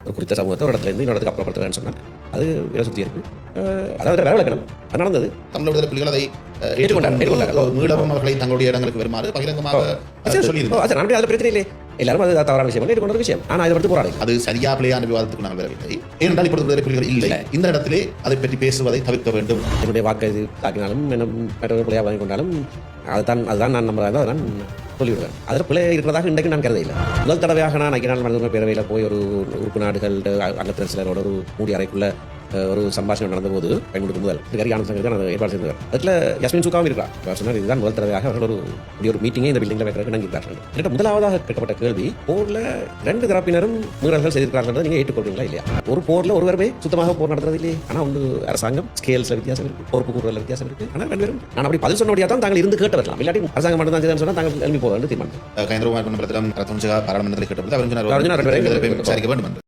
குறித்த சமூகத்தை ஒரு இடத்துல இருந்து இன்னொரு அப்புறப்படுத்துறேன்னு சொன்னால் அது சுற்றி இருக்கு அதாவது வரவிலக்கணம் அது நடந்தது. தமிழ் விடுதலை புலிகள் அதை அஹ், ஏற்றுக்கொண்டார், ஏற்றுக்கொண்டு ஏற்றுக்கொண்டார். மீளவும் அவர்களை தங்களுடைய இடங்களுக்கு வருமாறு பகிரங்கமாக ஓ, அது நான் அதில் பிரச்சனை இல்லை எல்லாரும் அது தவறான விஷயம். ஏற்றுக்கொண்ட விஷயம். ஆனால் இதை பற்றி போராடி. அது சரியா பிள்ளையான விவாதத்துக்கு நாங்கள் வரவில்லை. ஏனென்றால் இப்பொழுது விடுதலை புலிகள் இல்லை. இந்த இடத்திலே அதை பற்றி பேசுவதை தவிர்க்க வேண்டும். என்னுடைய வாக்கு இது தாக்கினாலும் என்ன பிள்ளையாக வாங்கி கொண்டாலும் அதுதான் அதுதான் நான் நம்புறதா அதை நான் சொல்லிவிடுவேன் அதில் பிள்ளை இருக்கிறதாக இன்றைக்கு நான் கருதையில்லை முதல் தடவையாக நான் ஐக்கிய நாள் மனித பேரவையில் போய் ஒரு உறுப்பு நாடுகள் அங்கத்தினர் சிலரோட ஒரு மூடி அறைக்குள்ள ஒரு சம்பாஷணம் நடந்தபோது பயன்படுத்தும் முதல். இதுக்கறி ஆனந்த சங்கர் தான் ஏற்பாடு செய்தவர். அதில் யஸ்மின் சுக்காவும் இருக்கிறார். அவர் சொன்னார் இதுதான் முதல் தடவையாக அவர்கள் ஒரு ஒரு மீட்டிங்கை இந்த பில்டிங்கில் வைக்கிறதுக்கு இணங்கியிருக்கார்கள் என்கிட்ட முதலாவதாக கேட்கப்பட்ட கேள்வி போரில் ரெண்டு தரப்பினரும் மீறல்கள் செய்திருக்கிறார்கள் நீங்கள் ஏற்றுக்கொள்றீங்களா இல்லையா? ஒரு போரில் ஒருவருமே சுத்தமாக போர் நடத்துறது இல்லையே. ஆனால் வந்து அரசாங்கம் ஸ்கேல்ஸில் வித்தியாசம் இருக்கு பொறுப்பு கூறுறதுல வித்தியாசம் இருக்கு. ஆனால் ரெண்டு பேரும் நான் அப்படி பதில் சொன்னபடியாக தான் தாங்கள் இருந்து கேட்டு வரலாம். இல்லாட்டி அரசாங்கம் மட்டும் தான் சொன்னால் தாங்கள் எழுப்பி போகிறது தீர்மானம் ரத்தோன்சகா பாராளுமன்றத்தில் கேட்டபோது அவர் விசாரிக்க வேண்டும்